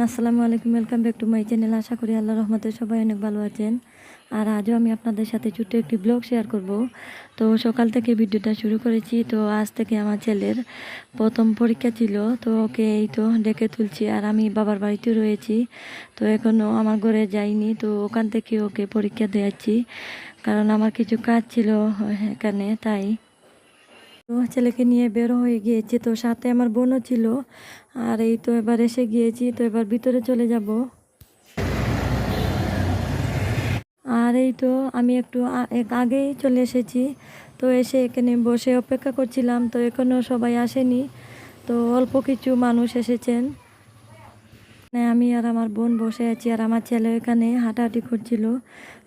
আসসালামু আলাইকুম welcome back to my channel আশা করি আল্লাহ রহমতে সবাই অনেক ভালো আছেন। আর আজও আমি আপনাদের সাথে ছোট্ট একটি ব্লগ শেয়ার করব। তো সকাল থেকে ভিডিওটা শুরু করেছি। তো আজ থেকে আমার ছেলের প্রথম পরীক্ষা ছিল। তো ওকে এই তো ডেকে তুলছি। আর আমি বাবার বাড়িতে রয়েছি। তো এখনও আমার ঘরে যাইনি। তো ওখান থেকে ওকে পরীক্ষা দেওয়াচ্ছি কারণ আমার কিছু কাজ ছিল এখানে, তাই তো ছেলেকে নিয়ে বের হয়ে গিয়েছি। তো সাথে আমার বোনও ছিল। আর এই তো এবার এসে গিয়েছি। তো এবার ভিতরে চলে যাব। আর এই তো আমি একটু এক আগেই চলে এসেছি। তো এসে এখানে বসে অপেক্ষা করছিলাম। তো এখনও সবাই আসেনি। তো অল্প কিছু মানুষ এসেছেন। আমি আর আমার বোন বসে আছি। আর আমার ছেলে এখানে হাঁটাহাঁটি করছিল।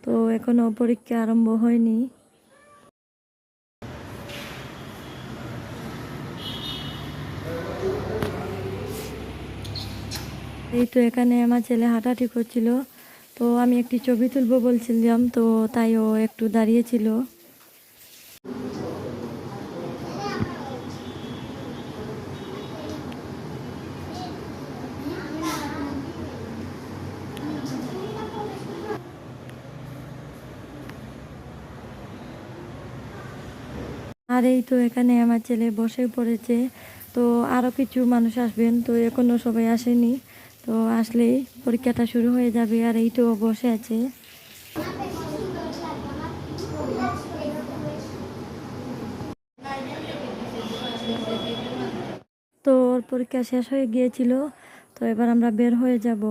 তো এখনও পরীক্ষা আরম্ভ হয়নি। এই তো এখানে আমার ছেলে হাঁটাহাঁটি করছিল। তো আমি একটি ছবি তুলবো বলছিলাম, তো তাই ও একটু দাঁড়িয়েছিল। আর এই তো এখানে আমার ছেলে বসে পড়েছে, তো আরও কিছু মানুষ আসবেন, তো এখনও সবাই আসেনি। তো আসলেই পরীক্ষাটা শুরু হয়ে যাবে আর এই তো বসে আছে। তো ওর পরীক্ষা শেষ হয়ে গিয়েছিল, তো এবার আমরা বের হয়ে যাব।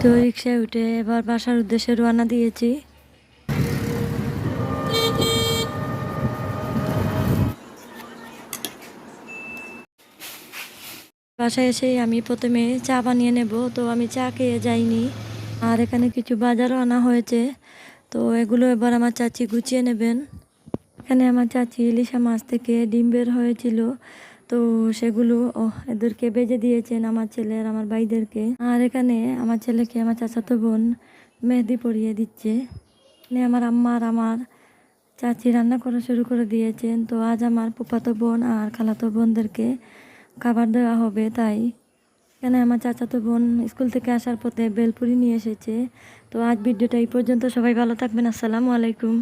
তো রিক্সায় উঠে এবার বাসার উদ্দেশ্যে রওনা দিয়েছি। বাসায় এসেই আমি প্রথমে চা বানিয়ে নেব, তো আমি চা খেয়ে যাইনি। আর এখানে কিছু বাজারও আনা হয়েছে, তো এগুলো এবার আমার চাচি গুছিয়ে নেবেন। এখানে আমার চাচি ইলিশা মাছ থেকে ডিম বের হয়েছিল তো সেগুলো ও এদেরকে বেজে দিয়েছেন আমার ছেলে আর আমার ভাইদেরকে। আর এখানে আমার ছেলেকে আমার চাচাতো বোন মেহেদি পরিয়ে দিচ্ছে। এখানে আমার আম্মা আর আমার চাচি রান্না করা শুরু করে দিয়েছেন। তো আজ আমার ফুফাতো বোন আর খালাতো বোনদেরকে খাবার দেওয়া হবে তাই। এখানে আমার চাচাতো বোন স্কুল থেকে আসার পথে বেলপুরি নিয়ে এসেছে। তো আজ ভিডিওটা এই পর্যন্ত। সবাই ভালো থাকবেন। আসসালামু আলাইকুম।